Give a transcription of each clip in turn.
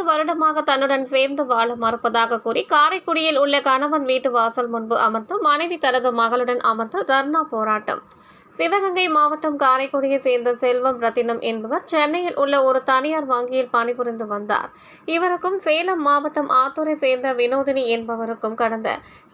வருடமாக தன்னுடன் சேர்ந்து வாழ மறுப்பதாக கூறி காரைக்குடியில் உள்ள கணவன் வீட்டு வாசல் முன்பு அமர்ந்து மனைவி தனது மகளுடன் அமர்ந்து தர்ணா போராட்டம். சிவகங்கை மாவட்டம் காரைக்குடியை சேர்ந்த செல்வம் ரத்தினம் என்பவர் சென்னையில் உள்ள ஒரு தனியார் வங்கியில் பணிபுரிந்து வந்தார். இவருக்கும் சேலம் மாவட்டம் ஆத்தூரை சேர்ந்த வினோதினி என்பவருக்கும் கடந்த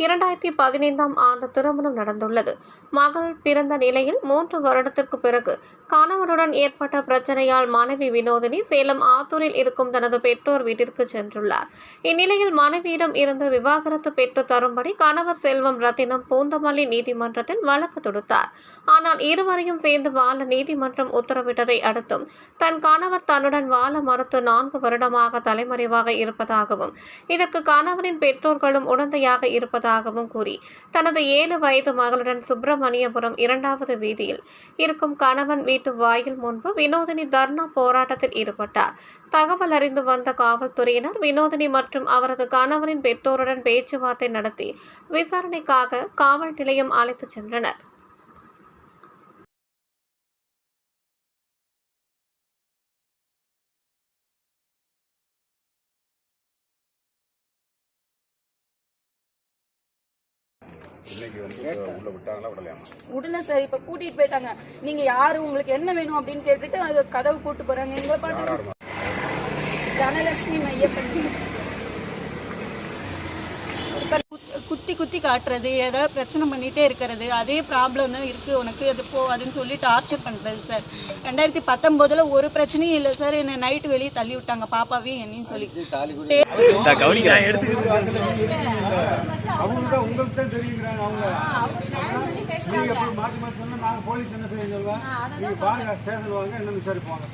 இரண்டாயிரத்தி பதினைந்தாம் ஆண்டு திருமணம் நடந்துள்ளது. மகள் பிறந்த நிலையில் மூன்று வருடத்திற்கு பிறகு கணவருடன் ஏற்பட்ட பிரச்சனையால் மனைவி வினோதினி சேலம் ஆத்தூரில் இருக்கும் தனது பெற்றோர் வீட்டிற்கு சென்றுள்ளார். இந்நிலையில் மனைவியிடம் இருந்து விவாகரத்து பெற்று தரும்படி கணவர் செல்வம் ரத்தினம் பூந்தமல்லி நீதிமன்றத்தில் வழக்கு தொடுத்தார். ஆனால் இருவரையும் சேர்ந்து வாழ நீதிமன்றம் உத்தரவிட்டதை அடுத்தும் தன் கணவர் தன்னுடன் வாழ மறுத்து நான்கு வருடமாக தலைமறைவாக இருப்பதாகவும் இதற்கு கணவரின் பெற்றோர்களும் உடந்தையாக இருப்பதாகவும் கூறி தனது ஏழு வயது மகளுடன் சுப்பிரமணியபுரம் இரண்டாவது வீதியில் இருக்கும் கணவன் வீட்டு வாயில் முன்பு வினோதினி தர்ணா போராட்டத்தில் ஈடுபட்டார். தகவல் அறிந்து வந்த காவல்துறையினர் வினோதினி மற்றும் அவரது கணவரின் பெற்றோருடன் பேச்சுவார்த்தை நடத்தி விசாரணைக்காக காவல் நிலையம் அழைத்துச் சென்றனர். உடனே சார் இப்ப கூட்டிட்டு போயிட்டாங்க. நீங்க யாரு உங்களுக்கு என்ன வேணும் அப்படின்னு கேட்டுட்டு அது கதவு கூட்டு போறாங்க. எங்களை பார்த்து தனலட்சுமி மையப்பன் இப்ப குத்- குத்தி குத்தி காட்டுறது ஏதாவது பிரச்சனை பண்ணிட்டே இருக்கிறது அதே ப்ராப்ளம் தான் இருக்கு உனக்கு அது போ அதுன்னு சொல்லி டார்ச்சர் பண்றது சார் ரெண்டாயிரத்தி பத்தொன்பதுல ஒரு பிரச்சனையும் இல்லை சார் என்னை நைட்டு வெளியே தள்ளி விட்டாங்க பாப்பாவையும் என்னையும் சொல்லி. போலீஸ் என்ன செய்ய சொல்லுவோம் நீங்க வாங்க ஸ்டேஷன் வாங்க என்ன விசாரிப்பாங்க?